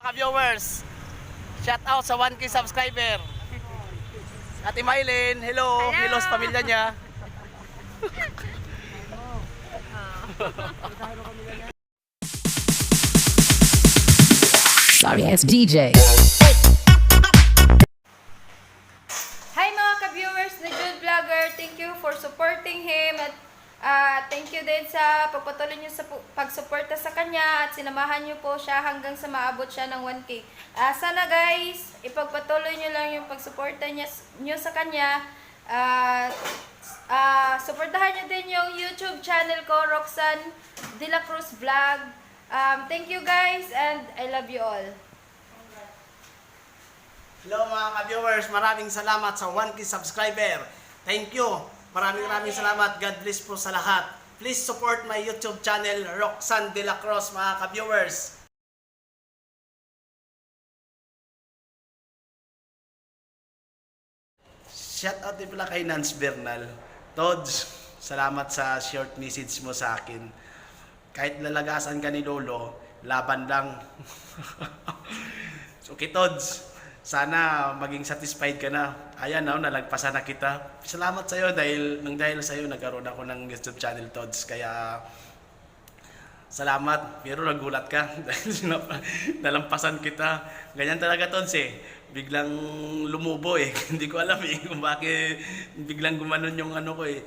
Mga viewers, shout out sa 1K subscriber. Ate Mylene, hello, Hello. hello sa pamilya niya. Sorry ass DJ. Hi mga ka-viewers ni Jude Vlogger. Thank you for supporting him at ah, thank you din sa pagpatuloy niyo sa pagsuporta sa kanya at sinamahan niyo po siya hanggang sa maabot siya ng 1K. Ah, sana guys, ipagpatuloy niyo lang yung pagsuporta niya, niyo sa kanya. At ah, suportahan niyo din yung YouTube channel ko, Roxanne De La Cruz Vlog. Um, thank you guys and I love you all. Hello mga ka-viewers, maraming salamat sa 1K subscriber. Thank you. Maraming maraming salamat. God bless po sa lahat. Please support my YouTube channel, Roxanne De La Cruz, mga ka-viewers. Shout out din pala kay Nance Bernal. Tods, salamat sa short message mo sa akin. Kahit lalagasan ka ni Lolo, laban lang. okay, Tods, sana maging satisfied ka na. Ayan, no, nalagpasan na kita. Salamat sa iyo dahil nang dahil sa iyo nagkaroon ako ng YouTube channel, Tods. Kaya Salamat, pero nagulat ka dahil nalampasan kita. Ganyan talaga, Tons eh. Biglang lumubo eh. Hindi ko alam eh kung bakit biglang gumanon yung ano ko eh.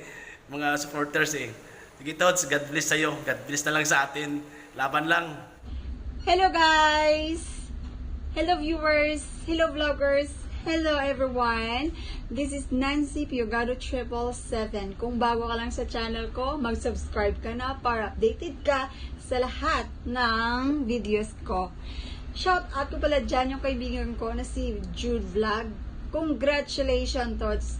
Mga supporters eh. Sige, Tots, God bless sa'yo. God bless na lang sa atin. Laban lang. Hello guys! Hello viewers! Hello vloggers! Hello everyone! This is Nancy Piogado Triple Seven. Kung bago ka lang sa channel ko, mag-subscribe ka na para updated ka sa lahat ng videos ko. Shout out ko pala dyan yung kaibigan ko na si Jude Vlog. Congratulations, Tots!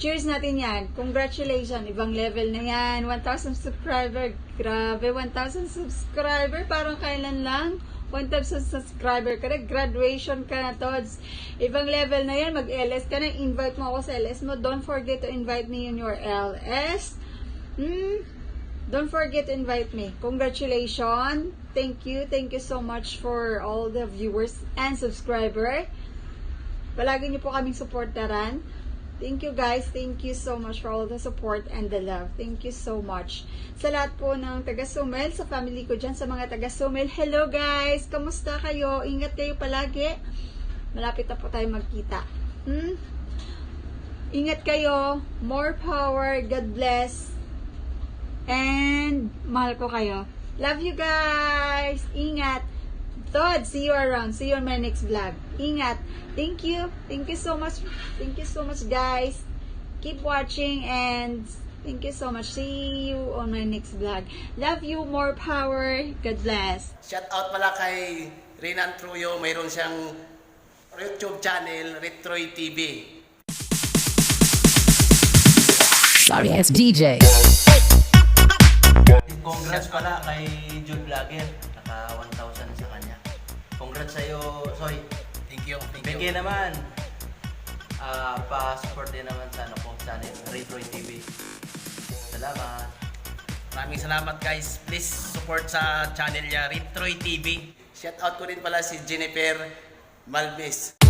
Cheers natin yan. Congratulations. Ibang level na yan. 1,000 subscriber. Grabe, 1,000 subscriber. Parang kailan lang. 1,000 subscriber ka na. Graduation ka na, Tods. Ibang level na yan. Mag-LS ka na. Invite mo ako sa LS mo. Don't forget to invite me in your LS. Hmm. Don't forget to invite me. Congratulations. Thank you. Thank you so much for all the viewers and subscriber. Palagi niyo po kaming supportaran. Thank you guys. Thank you so much for all the support and the love. Thank you so much. Sa lahat po ng taga Sumel, sa family ko dyan, sa mga taga Sumel, hello guys! Kamusta kayo? Ingat kayo palagi. Malapit na po tayo magkita. Hmm? Ingat kayo. More power. God bless. And mahal ko kayo. Love you guys! Ingat! Todd, see you around. See you on my next vlog. Ingat. Thank you. Thank you so much. Thank you so much, guys. Keep watching and thank you so much. See you on my next vlog. Love you. More power. God bless. Shout out pala kay Renan Truyo. Mayroon siyang YouTube channel, Retroy TV. Sorry ass DJ. Congrats pala kay Jude Vlogger. Naka 1,000 sa kanya. Congrats sa'yo, Soy. Thank you. Thank Beke you. naman. Ah, pa-support din naman sa ano ko, channel, Retroy TV. Salamat. Maraming salamat guys. Please support sa channel niya, Retroy TV. Shout out ko din pala si Jennifer Malves.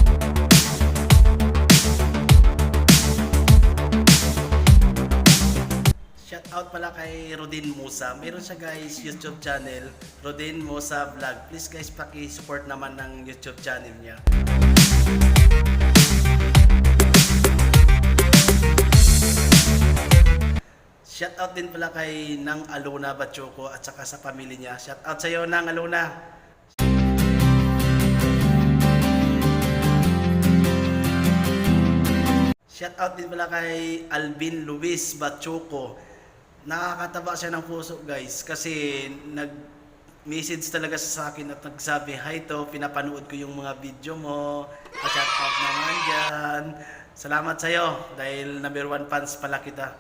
Out pala kay Rodin Musa. Meron siya guys YouTube channel, Rodin Musa Vlog. Please guys paki-support naman ng YouTube channel niya. Shout out din pala kay Nang Alona Bachoco at saka sa pamilya niya. Shout out sa iyo Nang Alona. Shout out din pala kay Alvin Luis Bachoco. Nakakataba siya ng puso guys kasi nag message talaga sa akin at nagsabi, Hi to, pinapanood ko yung mga video mo. Pa-shout out naman dyan. Salamat sa'yo dahil number one fans pala kita.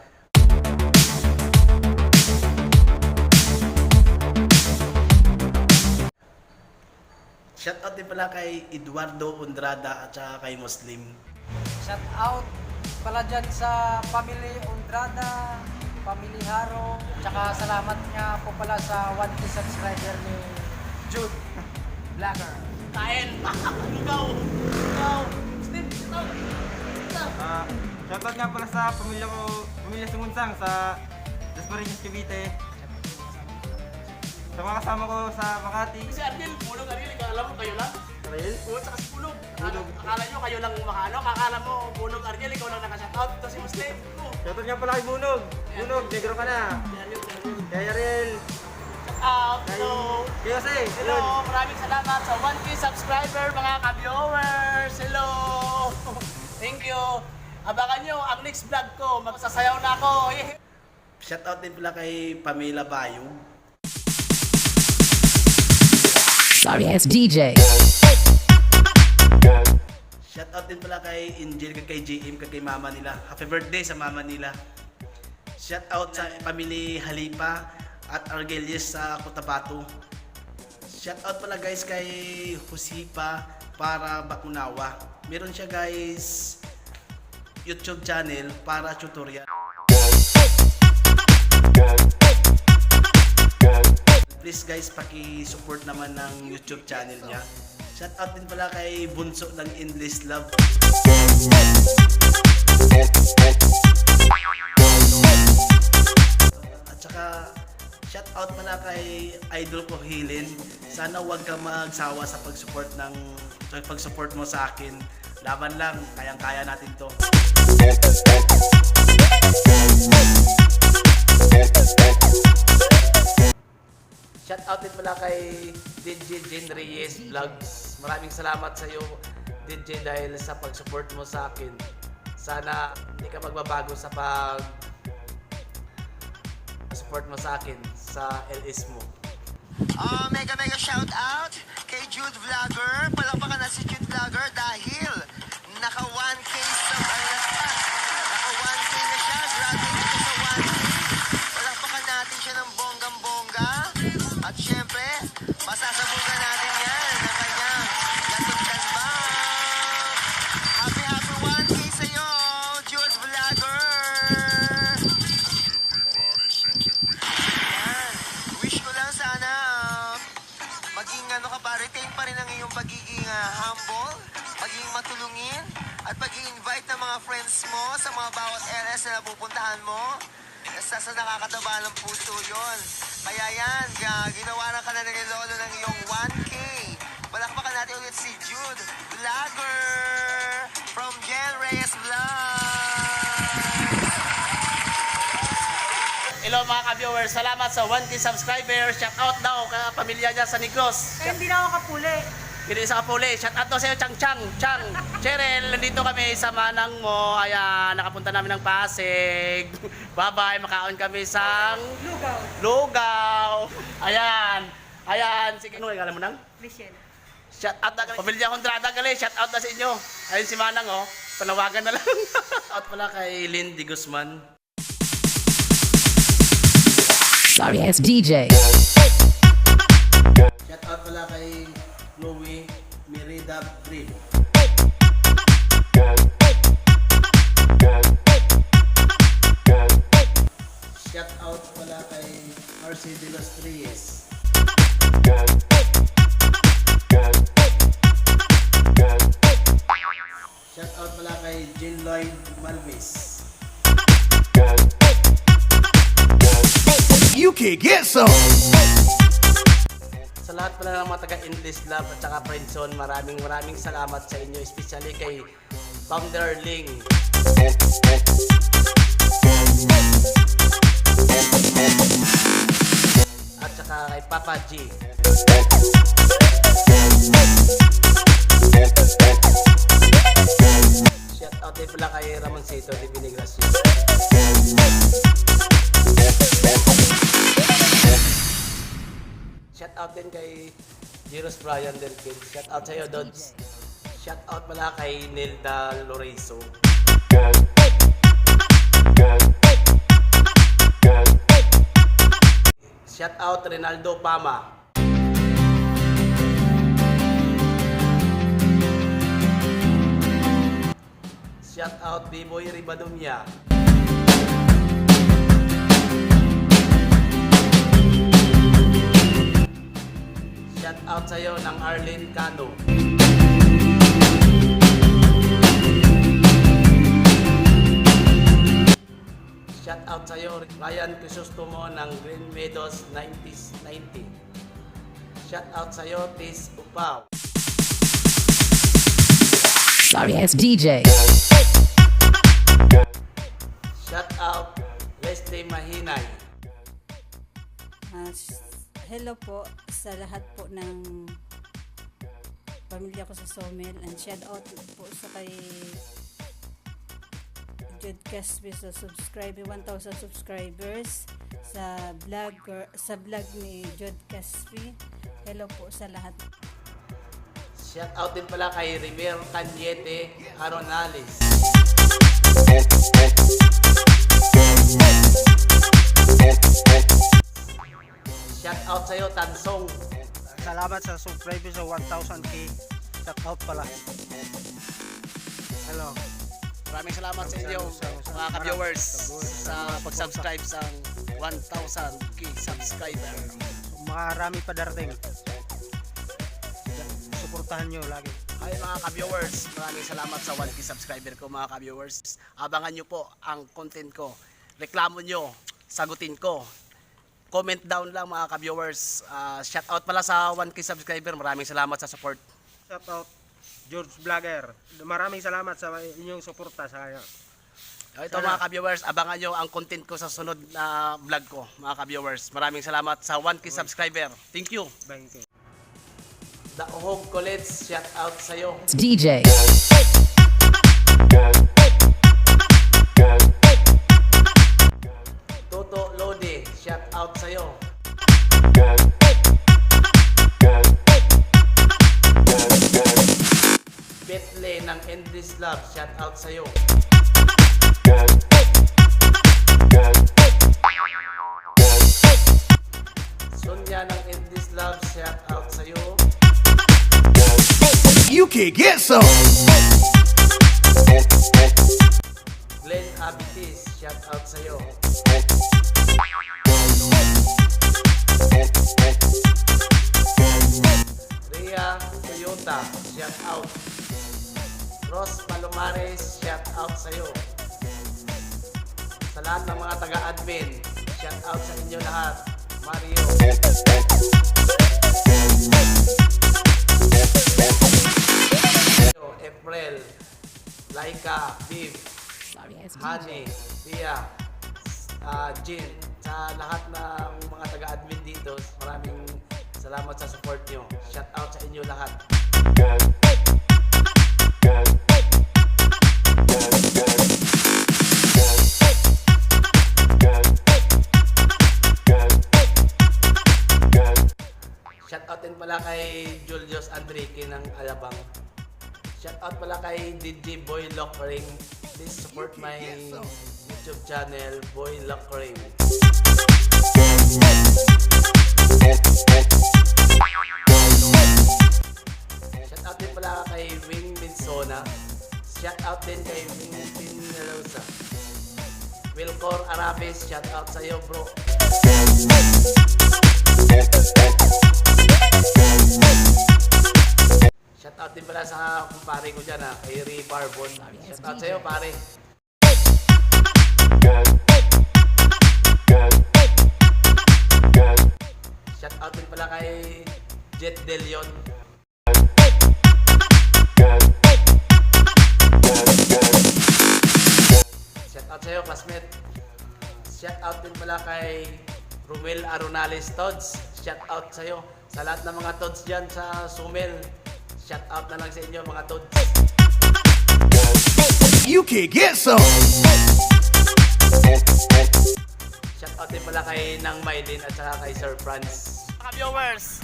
Shout out din pala kay Eduardo Undrada at saka kay Muslim. Shout out pala dyan sa Family Undrada, Family Haro, tsaka salamat nga po pala sa 1K subscriber ni Jude Vlogger. Kain! Lugaw! Lugaw! Steve! Ito! Ah, shoutout nga pala sa pamilya ko, pamilya Sumunsang sa Dasmariñas, Cavite. Sa mga kasama ko sa Makati. Si Arnel, bulog Arnel, akala mo kayo lang? Ariel. Oo, saka si Bulog. Akala, akala nyo kayo lang makano, akala mo Bulog Arnel, ikaw lang nakashoutout. Ito si Muslim. Oo. Shoutout nga pala kay Bunog. Bunog, negro ka na. Kay Ariel. Out, Kay hello! Kay Jose. Hello, maraming salamat sa 1K subscriber mga ka-viewers. Hello! Thank you. Abangan nyo ang next vlog ko. Magsasayaw na ako. Shoutout din pala kay Pamela Bayong. Sorry ass DJ. Shoutout din pala kay Angel, kay JM, kay mama nila. Happy birthday sa mama nila. Shoutout sa pamilya Halipa at Argelius sa Cotabato. Shoutout pala guys kay Josipa para Bakunawa. Meron siya guys YouTube channel para tutorial. Please guys, paki-support naman ng YouTube channel niya. Shoutout din pala kay Bunso ng Endless Love. At saka shoutout pala kay Idol ko Hilin. Sana huwag ka magsawa sa pag-support ng sa pag-support mo sa akin. Laban lang, kayang-kaya natin 'to. Shout out din pala kay DJ Jen Reyes Vlogs. Maraming salamat sa iyo DJ dahil sa pag-support mo sa akin. Sana hindi ka magbabago sa pag support mo sa akin sa LS mo. Ah, mega mega shout out kay Jude Vlogger. Palakpakan na si Jude Vlogger dahil naka 1K sa naka, naka 1K na siya. Siya sa 1K. Palakpakan natin siya ng bonggang bongga. At syempre, ka-viewers, salamat sa 1K subscriber. Shout out daw ka pamilya niya sa Negros. Kaya hindi na ako kapuli. Hindi sa Kapuli. Shout out daw sa iyo, Chang Chang. Chang. Cheryl, nandito kami sa Manang mo. Ayan, nakapunta namin ng Pasig. Bye-bye, makaon kami sa Lugaw. Lugaw. Ayan. Ayan, sige. Ano regalo mo nang? Michelle. Shout out na Pamilya Hondrada gali. Shout out na sa inyo. Ayun si Manang oh. Panawagan na lang. Shout out pala kay Lindy Guzman. Sorry ass DJ. Shout out pala kay Chloe Merida Brim. Shout out pala kay RC De Los Reyes. Shout out pala kay Jill Lloyd Malvis. You can get some. Sa lahat pala ng mga taga-English Love at saka Friendzone, maraming maraming salamat sa inyo, especially kay Founder Ling. At saka kay Papa G. Shout out din pala kay Ramoncito de Vinigracio. Out din kay Jiros Brian Delpin. Shout out sa iyo, Dodds. Shout out pala kay Nilda Lorenzo. Shout out Rinaldo Pama. Shout out B-Boy Ribadunya. Out sa'yo ng Arlene Cano. Shout out sa'yo, Ryan Crisostomo ng Green Meadows 90s 90. Shout out sa'yo, Tis Upaw. Sorry ass DJ. Shout out, Leslie Mahinay. Ah, s- hello po sa lahat po ng pamilya ko sa Somel and shout out po sa kay Jude Caspi sa subscribe 1,000 subscribers sa vlog sa vlog ni Jude Caspi. Hello po sa lahat. Shout out din pala kay River Cañete Aronales. Shout out sa'yo, Tansong. Salamat sa subscriber sa 1,000k. Shout out pala. Hello. Maraming salamat sa inyo, mga ka-viewers, sa pag-subscribe sa 1,000k subscriber. Marami pa darating. Suportahan nyo lagi. Ay mga ka-viewers, maraming salamat sa 1k subscriber ko mga ka-viewers. Abangan nyo po ang content ko. Reklamo nyo, sagutin ko. Comment down lang mga ka-viewers. Ah, shout out pala sa 1k subscriber. Maraming salamat sa support. Shout out George Vlogger. Maraming salamat sa inyong suporta sa kanya. Ito mga ka-viewers, abangan nyo ang content ko sa sunod na vlog ko mga ka-viewers. Maraming salamat sa 1k subscriber. Thank you. Thank you. Daohog Colets, shout out sa'yo. DJ. Toto out sa'yo. Betle ng Endless Love, shout out sa'yo. Sonya ng Endless Love, shout out sa'yo. You can get some. Glenn Abitis, shout out sa'yo. Shout out. Ross Palomares, shout out sa'yo. Sa lahat ng mga taga-admin, shout out sa inyo lahat. Mario. April, Laika, Viv. Honey, Tia, uh, Jin, sa lahat ng mga taga-admin dito, maraming salamat sa support nyo. Shout out sa inyo lahat. Shout out din pala kay Julius Enrique ng Alabang. Shout out pala kay DJ Boy Lockring. Please support my YouTube channel, Boy Lockring. Minsona. Shout out din kay Wing Pinalosa. Wilcor Arabes, shout out sa iyo bro. Shout out din pala sa kumpare ko dyan ha, kay Ray Barbon. Shout out sa'yo pare. Shout out din pala kay Jet De Leon. Out sa'yo, classmate. Shout out din pala kay Romel Aronales Tods. Shout out sa'yo. Sa lahat ng mga Tods dyan sa Sumel. Shout out na lang sa inyo mga Tods. You can get some. Shout out din pala kay Nang Maylin at saka kay Sir Franz. Mga viewers,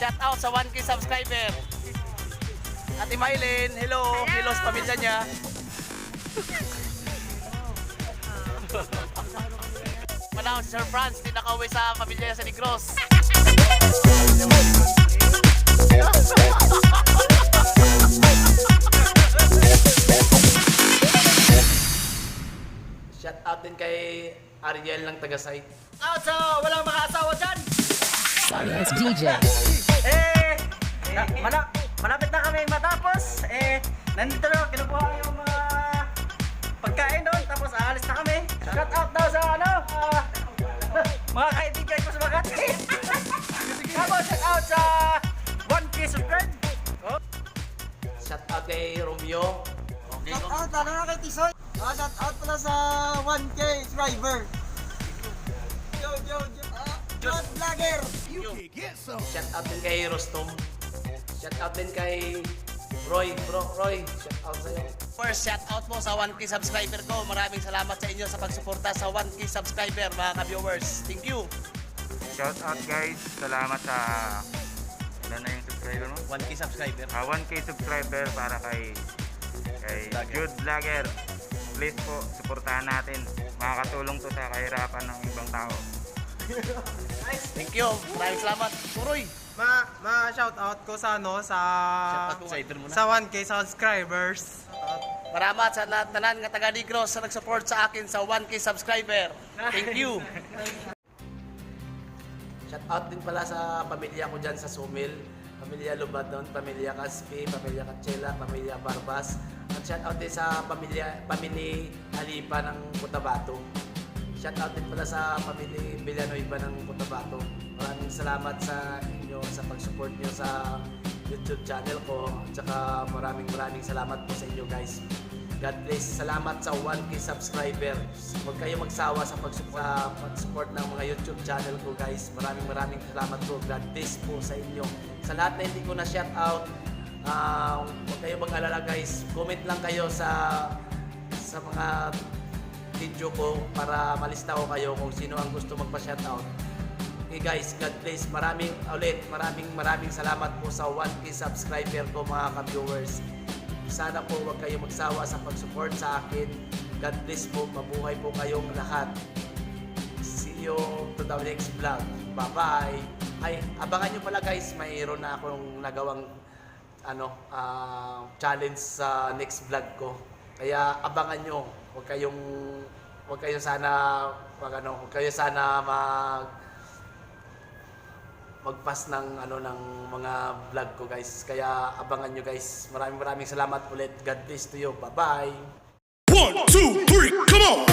shout out sa 1k subscriber. Ate Maylin, hello. Hello sa pamilya niya. Panahon si Sir Franz, di nakauwi sa pamilya niya sa Negros. Shout out din kay Ariel ng taga-site. Out sa walang mga asawa dyan! Sorry ass DJ. Eh, Na- mala- malapit na kami matapos. Eh, nandito na, kinukuha yung mga pagkain doon. Tapos aalis na kami. Shout out daw sa ano, ah, mga kaibigan ko sa Makati. Tapos shout out sa 1K subscribe. Oh. Shout out kay Romeo. Shout out lalo na kay Tisoy. Ah, shout out pala sa 1K subscriber. Yo, yo, yo. Ah, John Vlogger. Shout out din kay Rostom. Shout out din kay Roy. Bro, Roy, shout out sa'yo. First shout out po sa 1K subscriber ko. Maraming salamat sa inyo sa pagsuporta sa 1K subscriber mga ka-viewers. Thank you. Shout out guys, salamat sa ano na yung subscriber mo? 1K subscriber. Ah, 1k subscriber para kay kay Jude Vlogger. Please po, suportahan natin. Makakatulong to sa kahirapan ng ibang tao. Thank you. Maraming salamat. Turoy. Ma, ma shout out ko sa ano sa mo na. sa 1K subscribers. Salamat sa lahat na nga taga Negros sa nag-support sa akin sa 1K subscriber. Thank you. Shout out din pala sa pamilya ko dyan sa Sumil. Pamilya Lubadon, pamilya Caspi, pamilya Kachela, pamilya Barbas. At shout out din sa pamilya, pamilya Alipa ng Cotabato. Shout out din pala sa pamilya Villanueva ng Cotabato. Maraming salamat sa inyo sa pag-support nyo sa YouTube channel ko. At saka maraming maraming salamat po sa inyo guys. God bless. Salamat sa 1K subscriber. Huwag kayo magsawa sa pag-support, pag-support ng mga YouTube channel ko guys. Maraming maraming salamat po. God bless po sa inyo. Sa lahat na hindi ko na shout out, ah, huwag kayo mag-alala guys. Comment lang kayo sa sa mga video ko para malista ko kayo kung sino ang gusto magpa-shoutout. Okay guys, God bless. Maraming ulit, maraming maraming salamat po sa 1K subscriber ko mga ka-viewers. Sana po huwag kayo magsawa sa pag-support sa akin. God bless po. Mabuhay po kayong lahat. See you to the next vlog. Bye-bye. Ay, abangan nyo pala guys, mayroon na akong nagawang ano, ah, challenge sa next vlog ko. Kaya abangan nyo. Huwag kayong huwag kayo sana wag ano, huwag kayo sana mag magpas ng ano ng mga vlog ko guys. Kaya abangan nyo guys. Maraming maraming salamat ulit. God bless to you. Bye-bye. One, two, three, come on!